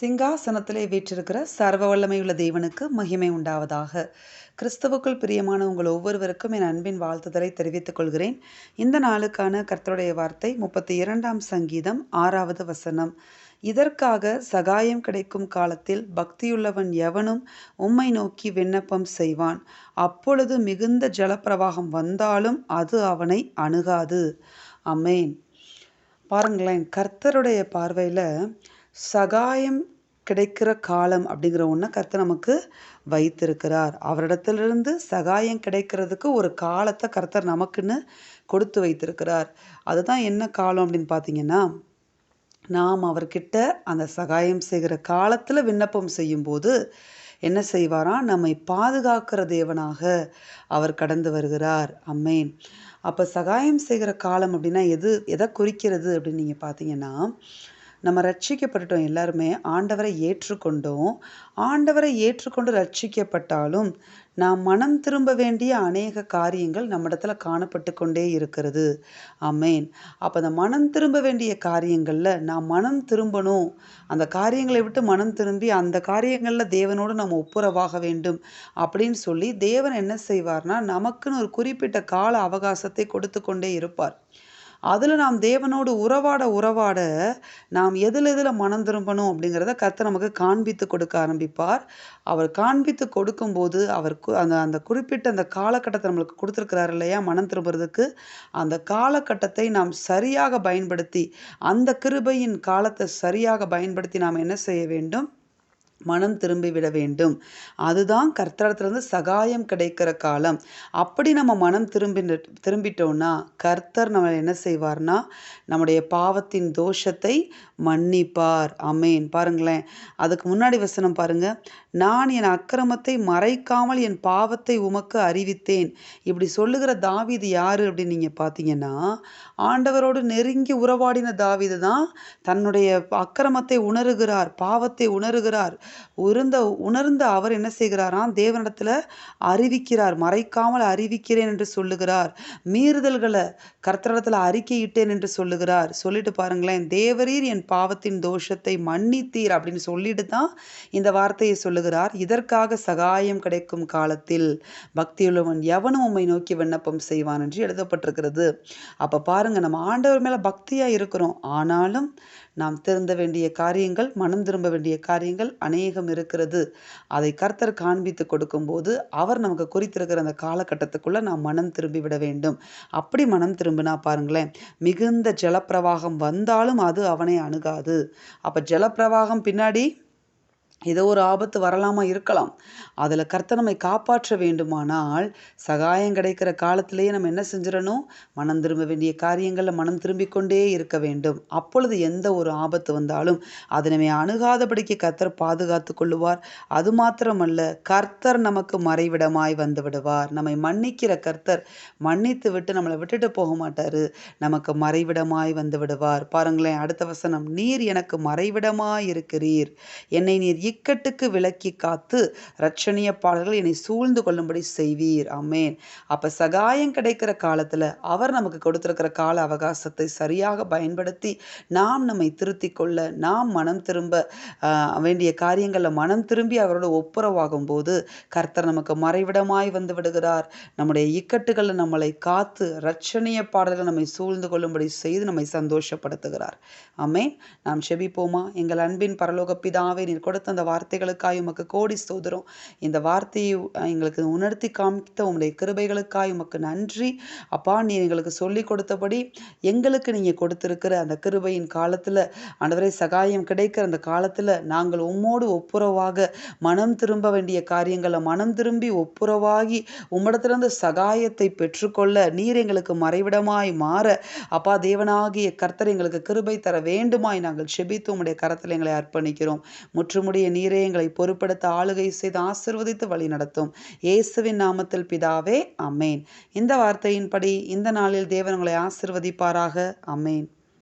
சிங்காசனத்திலே வீற்றிருக்கிற சர்வ வல்லமையுள்ள தேவனுக்கு மகிமை உண்டாவதாக. கிறிஸ்தவுக்குள் பிரியமான உங்கள் ஒவ்வொருவருக்கும் என் அன்பின் வாழ்த்துதலை தெரிவித்துக் கொள்கிறேன். இந்த நாளுக்கான கர்த்தருடைய வார்த்தை முப்பத்தி இரண்டாம் சங்கீதம் ஆறாவது வசனம். இதற்காக சகாயம் கிடைக்கும் காலத்தில் பக்தியுள்ளவன் எவனும் உம்மை நோக்கி விண்ணப்பம் செய்வான். அப்பொழுது மிகுந்த ஜலப்பிரவாகம் வந்தாலும் அது அவனை அணுகாது. அமேன். பாருங்களேன் கர்த்தருடைய பார்வையில் சகாயம் கிடைக்கிற காலம் அப்படிங்கிற ஒன்றை கர்த்தர் நமக்கு வைத்திருக்கிறார். அவரிடத்திலிருந்து சகாயம் கிடைக்கிறதுக்கு ஒரு காலத்தை கர்த்தர் நமக்குன்னு கொடுத்து வைத்திருக்கிறார். அதுதான் என்ன காலம் அப்படின்னு பார்த்தீங்கன்னா நாம் அவர்கிட்ட அந்த சகாயம் செய்கிற காலத்தில் விண்ணப்பம் செய்யும்போது என்ன செய்வாராம் நம்மை பாதுகாக்கிற தேவனாக அவர் கடந்து வருகிறார். அம்மேன். அப்போ சகாயம் செய்கிற காலம் அப்படின்னா எது? எதை குறிக்கிறது அப்படின்னு நீங்கள் பார்த்தீங்கன்னா நம்ம ரட்சிக்கப்பட்டுட்டோம் எல்லாருமே ஆண்டவரை ஏற்றுக்கொண்டோம். ஆண்டவரை ஏற்றுக்கொண்டு ரட்சிக்கப்பட்டாலும் நாம் மனம் திரும்ப வேண்டிய அநேக காரியங்கள் நம்மிடத்துல காணப்பட்டு கொண்டே இருக்கிறது. அமேன் அப்போ அந்த மனம் திரும்ப வேண்டிய காரியங்களில் நாம் மனம் திரும்பணும். அந்த காரியங்களை விட்டு மனம் திரும்பி அந்த காரியங்களில் தேவனோடு நம்ம ஒப்புரவாக வேண்டும் அப்படின்னு சொல்லி தேவன் என்ன செய்வார்னா நமக்குன்னு ஒரு குறிப்பிட்ட கால அவகாசத்தை கொடுத்து கொண்டே இருப்பார். அதில் நாம் தேவனோடு உறவாட உறவாட நாம் எதில் எதில் மனம் திரும்பணும் அப்படிங்கிறத கத்தை நமக்கு காண்பித்து கொடுக்க ஆரம்பிப்பார். அவர் காண்பித்து கொடுக்கும்போது அவர் அந்த அந்த குறிப்பிட்ட அந்த காலகட்டத்தை நம்மளுக்கு கொடுத்துருக்கிறார் இல்லையா? மனம் திரும்புறதுக்கு. அந்த காலகட்டத்தை நாம் சரியாக பயன்படுத்தி அந்த கிருபையின் காலத்தை சரியாக பயன்படுத்தி நாம் என்ன செய்ய வேண்டும்? மனம் திரும்பி விட வேண்டும். அதுதான் கர்த்தரத்திலிருந்து சகாயம் கிடைக்கிற காலம். அப்படி நம்ம மனம் திரும்பி திரும்பிட்டோம்னா கர்த்தர் நம்ம என்ன செய்வார்னா நம்முடைய பாவத்தின் தோஷத்தை மன்னிப்பார். அமேன் பாருங்களேன். அதுக்கு முன்னாடி வசனம் பாருங்க. நான் என் அக்கிரமத்தை மறைக்காமல் என் பாவத்தை உமக்கு அறிவித்தேன். இப்படி சொல்லுகிற தாவிது யார் அப்படின்னு நீங்கள் பார்த்தீங்கன்னா ஆண்டவரோடு நெருங்கி உறவாடின தாவிது தான் தன்னுடைய அக்கிரமத்தை உணருகிறார் பாவத்தை உணருகிறார். உருந்த உணர்ந்த அவர் என்ன செய்கிறாராம்? தேவனிடத்தில் அறிவிக்கிறார். மறைக்காமல் அறிவிக்கிறேன் என்று சொல்லுகிறார். மீறுதல்களை கர்த்தரிடத்தில் அறிக்கையிட்டேன் என்று சொல்லுகிறார். சொல்லிட்டு பாருங்களேன் தேவரீர் என் பாவத்தின் தோஷத்தை மன்னித்தீர் அப்படின்னு சொல்லிட்டு தான் இந்த வார்த்தையை சொல்லுகிறார். இதற்காக சகாயம் கிடைக்கும் காலத்தில் பக்தியுள்ளவன் எவனும் உண்மை நோக்கி விண்ணப்பம் செய்வான் என்று எழுதப்பட்டிருக்கிறது. அப்போ பாருங்க நம்ம ஆண்டவர் மேலே பக்தியாக இருக்கிறோம். ஆனாலும் நாம் திருந்த வேண்டிய காரியங்கள் மனம் திரும்ப வேண்டிய காரியங்கள் அநேகம் இருக்கிறது. அதை கர்த்தர் காண்பித்து கொடுக்கும்போது அவர் நமக்கு குறித்திருக்கிற அந்த காலகட்டத்துக்குள்ளே நாம் மனம் திரும்பி விட வேண்டும். அப்படி மனம் திரும்பினா பாருங்களேன் மிகுந்த ஜலப்பிரவாகம் வந்தாலும் அது அவனை அணுகாது. அப்போ ஜலப்பிரவாகம் பின்னாடி ஏதோ ஒரு ஆபத்து வரலாமா இருக்கலாம். அதில் கர்த்த நம்மை காப்பாற்ற வேண்டுமானால் சகாயம் கிடைக்கிற காலத்திலேயே நம்ம என்ன செஞ்சிடணும்? மனம் திரும்ப வேண்டிய காரியங்களில் மனம் திரும்பிக் கொண்டே இருக்க வேண்டும். அப்பொழுது எந்த ஒரு ஆபத்து வந்தாலும் அதை நம்மை அணுகாதபடிக்கு கர்த்தர் பாதுகாத்து கொள்ளுவார். அது மாத்திரமல்ல கர்த்தர் நமக்கு மறைவிடமாய் வந்து விடுவார். நம்மை மன்னிக்கிற கர்த்தர் மன்னித்து விட்டு நம்மளை விட்டுட்டு போக மாட்டார். நமக்கு மறைவிடமாய் வந்து விடுவார். பாருங்களேன் அடுத்த வசனம் நீர் எனக்கு மறைவிடமாய் இருக்கிறீர் என்னை நீர் இக்கட்டுக்கு விலக்கி காத்து ரட்சணிய பாடல்கள் என்னை சூழ்ந்து கொள்ளும்படி செய்வீர். அமேன் அப்போ சகாயம் கிடைக்கிற காலத்தில் அவர் நமக்கு கொடுத்துருக்கிற கால அவகாசத்தை சரியாக பயன்படுத்தி நாம் நம்மை திருத்தி கொள்ள நாம் மனம் திரும்ப வேண்டிய காரியங்களில் மனம் திரும்பி அவரோட ஒப்புரவாகும் போது கர்த்தர் நமக்கு மறைவிடமாய் வந்து விடுகிறார். நம்முடைய இக்கட்டுகளில் நம்மளை காத்து ரட்சணிய பாடல்கள் நம்மை சூழ்ந்து கொள்ளும்படி செய்து நம்மை சந்தோஷப்படுத்துகிறார். அமேன் நாம் செபிப்போமா? எங்கள் அன்பின் பரலோக பிதாவை நீர் கொடுத்த அந்த வார்த்தைகளுக்காய் உமக்கு கோடி சோதரும் இந்த வார்த்தையை எங்களுக்கு உணர்த்தி காமித்த உங்களுடைய கிருபைகளுக்காய் உமக்கு நன்றி. அப்பா நீ எங்களுக்கு சொல்லி கொடுத்தபடி எங்களுக்கு நீங்கள் கொடுத்துருக்கிற அந்த கிருபையின் காலத்தில் ஆண்டவரை சகாயம் கிடைக்கிற அந்த காலத்தில் நாங்கள் உம்மோடு ஒப்புரவாக மனம் திரும்ப வேண்டிய காரியங்களை மனம் திரும்பி ஒப்புரவாகி உம்மிடத்திலிருந்து சகாயத்தை பெற்றுக்கொள்ள நீர் எங்களுக்கு மறைவிடமாய் மாற. அப்பா தேவனாகிய கர்த்தர் எங்களுக்கு கிருபை தர வேண்டுமாய் நாங்கள் செபித்து உம்முடைய கரத்தில் எங்களை அர்ப்பணிக்கிறோம். முற்றுமுடிய நீரே எங்களை பொறுப்படுத்த ஆளுகை செய்து ஆசிர்வதித்து வழி நடத்தும். இயேசுவின் நாமத்தில் பிதாவே அமேன் இந்த வார்த்தையின்படி இந்த நாளில் தேவன் உங்களை ஆசிர்வதிப்பாராக அமேன்